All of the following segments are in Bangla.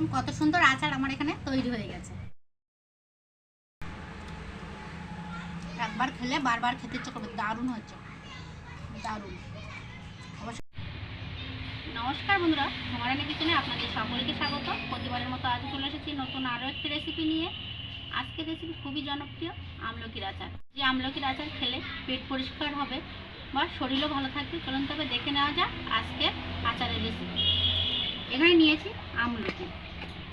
দেখুন, কত সুন্দর আচার আমার এখানে তৈরি হয়ে গেছে। একবার খেলে বারবার খেতে ইচ্ছে করবে, দারুণ হচ্ছে দারুণ। নমস্কার বন্ধুরা আমি কিচেনে আপনাদের সকলকে স্বাগত। প্রতিবারের মতো আজ চলে এসেছি নতুন আরও একটি রেসিপি নিয়ে। আজকের রেসিপি খুবই জনপ্রিয়, আমলকির আচার। যে আমলকির আচার খেলে পেট পরিষ্কার হবে বা শরীরও ভালো থাকবে, চলুন তবে দেখে নেওয়া যাক আজকের আচারের রেসিপি এখানে নিয়েছি আমলকি।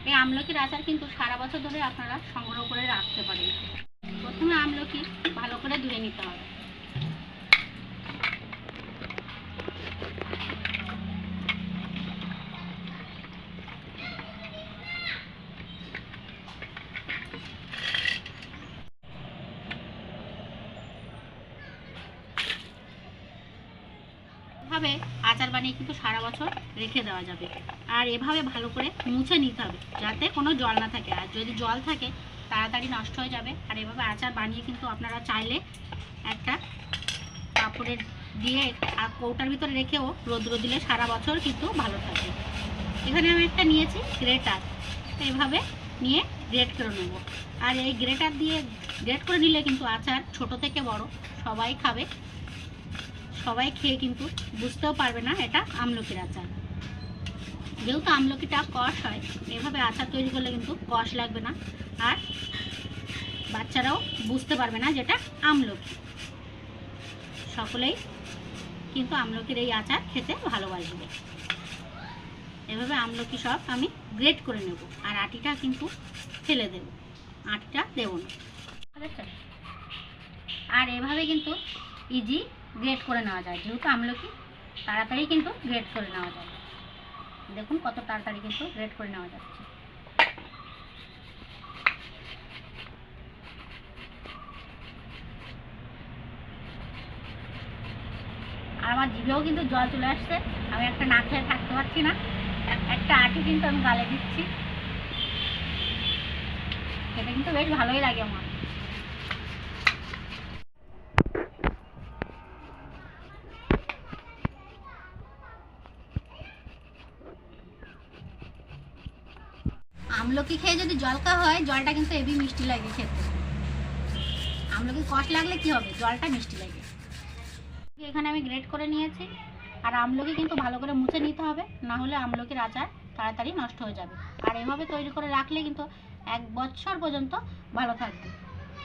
এই আমলকির আচার কিন্তু সারা বছর ধরে আপনারা সংগ্রহ করে রাখতে পারেন। প্রথমে আমলকি ভালো করে ধুয়ে নিতে হবে। এভাবে আচার বানিয়ে কিন্তু সারা বছর রেখে দেওয়া যাবে। আর এভাবে ভালো করে মুছে নিতে হবে, যাতে কোনো জল না থাকে। আর যদি জল থাকে, তাড়াতাড়ি নষ্ট হয়ে যাবে। আর এভাবে আচার বানিয়ে কিন্তু আপনারা চাইলে একটা কাপড়ের দিয়ে আর কৌটার ভিতরে রেখেও রোদ্র দিলে সারা বছর কিন্তু ভালো থাকে। এখানে আমি একটা নিয়েছি গ্রেটার। এভাবে নিয়ে গ্রেট করে নেব। আর এই গ্রেটার দিয়ে গ্রেট করে নিলে কিন্তু আচার ছোট থেকে বড় সবাই খাবে। সবাই খেয়ে কিন্তু বুঝতেও পারবে না এটা আমলকির আচার। যেহেতু আমলকিটা কষ হয়, এভাবে আচার তৈরি করলে কিন্তু কষ লাগবে না। আর বাচ্চারাও বুঝতে পারবে না যেটা আমলকি। সকলেই কিন্তু আমলকির এই আচার খেতে ভালোবাসবে। এভাবে আমলকি সব আমি গ্রেট করে নেব আর আটিটা কিন্তু ফেলে দেব। আটিটা দেবো না। আর এভাবে কিন্তু ইজি গ্রেড করে নেওয়া যায়। যেহেতু আমলকি তাড়াতাড়ি কিন্তু গ্রেড করে নেওয়া যায়। দেখুন কত তাড়াতাড়ি কিন্তু গ্রেড করে নেওয়া যাচ্ছে। আর আমার জিভেও কিন্তু জল চলে আসছে। আমি একটা না খেয়ে থাকতে পারছি না। একটা আটি কিন্তু আমি গালে দিচ্ছি। এটা কিন্তু বেশ ভালোই লাগে আমার। আমলকি খেয়ে যদি জল খাওয়া হয়, জলটা কিন্তু হেভি মিষ্টি লাগে খেতে। আমলকি কষ লাগলে কি হবে? জলটা মিষ্টি লাগে। এখানে আমি গ্রেট করে নিয়েছি। আর আমলকি কিন্তু ভালো করে মুছে নিতে হবে, না হলে আমলকির আচার তাড়াতাড়ি নষ্ট হয়ে যাবে। আর এভাবে তৈরি করে রাখলে কিন্তু এক বছর পর্যন্ত ভালো থাকবে।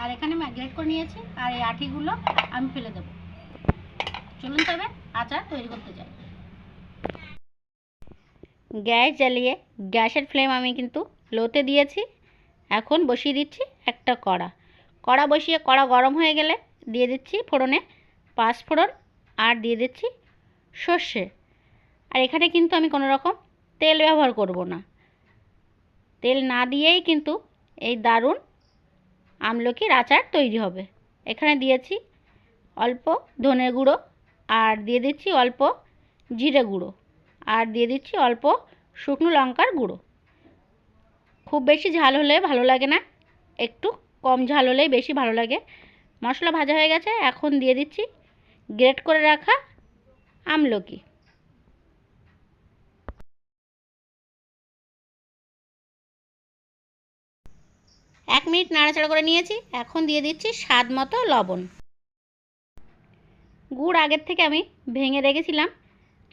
আর এখানে আমি গ্রেট করে নিয়েছি, আর এই আঠিগুলো আমি ফেলে দেবো। চলুন তবে আচার তৈরি করতে যাই। গ্যাস জ্বালিয়ে গ্যাসের ফ্লেম আমি কিন্তু লোতে দিয়েছি। এখন বসিয়ে দিচ্ছি একটা কড়া। কড়া বসিয়ে, কড়া গরম হয়ে গেলে দিয়ে দিচ্ছি ফোড়নে পাঁচ ফোড়ন আর দিয়ে দিচ্ছি সর্ষে। আর এখানে কিন্তু আমি কোনো রকম তেল ব্যবহার করব না। তেল না দিয়েই কিন্তু এই দারুণ আমলকির আচার তৈরি হবে। এখানে দিয়েছি অল্প ধনে গুঁড়ো আর দিয়ে দিচ্ছি অল্প জিরে গুঁড়ো। আর দিয়ে দিচ্ছি অল্প শুকনো লঙ্কার গুঁড়ো। খুব বেশি ঝাল হলে ভালো লাগে না। একটু কম ঝাল হলেই বেশি ভালো লাগে। মশলা ভাজা হয়ে গেছে, এখন দিয়ে দিচ্ছি গ্রেট করে রাখা আমলকি। এক মিনিট নাড়াচাড়া করে নিয়েছি, এখন দিয়ে দিচ্ছি স্বাদ মতো লবণ। গুড় আগের থেকে আমি ভেঙে রেখেছিলাম।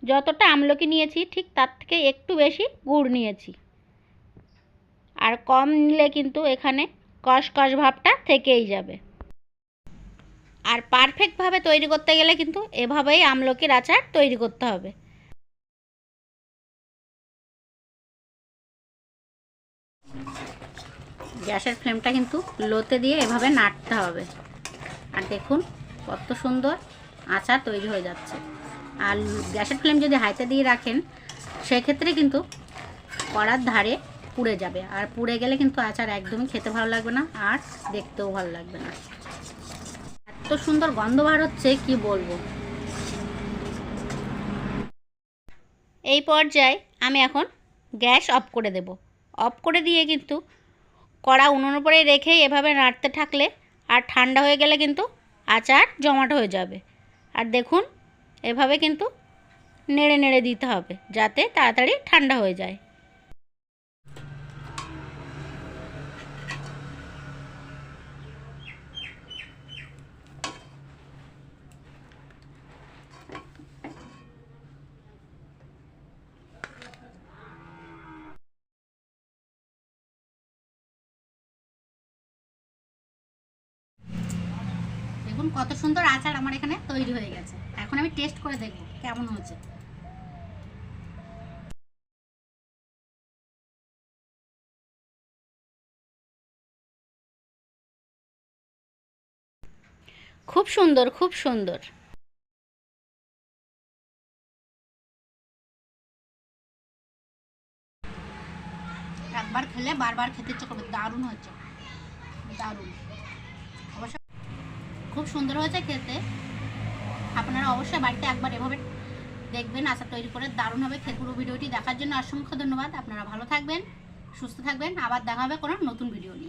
যতটা আমলকি নিয়েছি, ঠিক তার থেকে একটু বেশি গুড় নিয়েছি। আর কম নিলে কিন্তু এখানে কষ কষ ভাবটা থেকেই যাবে। আর পারফেক্টভাবে তৈরি করতে গেলে কিন্তু এভাবেই আমলকির আচার তৈরি করতে হবে। গ্যাসের ফ্লেমটা কিন্তু লোতে দিয়ে এভাবে নাড়তে হবে। আর দেখুন কত সুন্দর আচার তৈরি হয়ে যাচ্ছে। আর গ্যাসের ফ্লেম যদি হাইতে দিয়ে রাখেন, সেক্ষেত্রে কিন্তু কড়ার ধারে পুড়ে যাবে। আর পুড়ে গেলে কিন্তু আচার একদমই খেতে ভালো লাগবে না, আর দেখতেও ভালো লাগবে না। এত সুন্দর গন্ধ বার হচ্ছে, কি বলব? এই পর্যায়ে আমি এখন গ্যাস অফ করে দেব। অফ করে দিয়ে কিন্তু কড়া উনুন উপরে রেখে এভাবে নাড়তে থাকলে আর ঠান্ডা হয়ে গেলে কিন্তু আচার জমাট হয়ে যাবে। আর দেখুন, এভাবে কিন্তু নেড়ে নেড়ে দিতে হবে, যাতে তাড়াতাড়ি ঠান্ডা হয়ে যায়। দেখুন, কত সুন্দর আচার আমার এখানে তৈরি হয়ে গেছে। এখন আমি টেস্ট করে দেখব কেমন হচ্ছে। খুব সুন্দর খুব সুন্দর। একবার খেলে বারবার খেতে ইচ্ছে দারুণ হচ্ছে। দারুণ। খুব সুন্দর হয়েছে খেতে। আপনারা অবশ্যই বাড়িতে একবার এভাবে দেখবেন আচার তৈরি করে দারুণ হবে পুরো ভিডিওটি দেখার জন্য অসংখ্য ধন্যবাদ। আপনারা ভালো থাকবেন, সুস্থ থাকবেন। আবার দেখা হবে কোনো নতুন ভিডিও নিয়ে।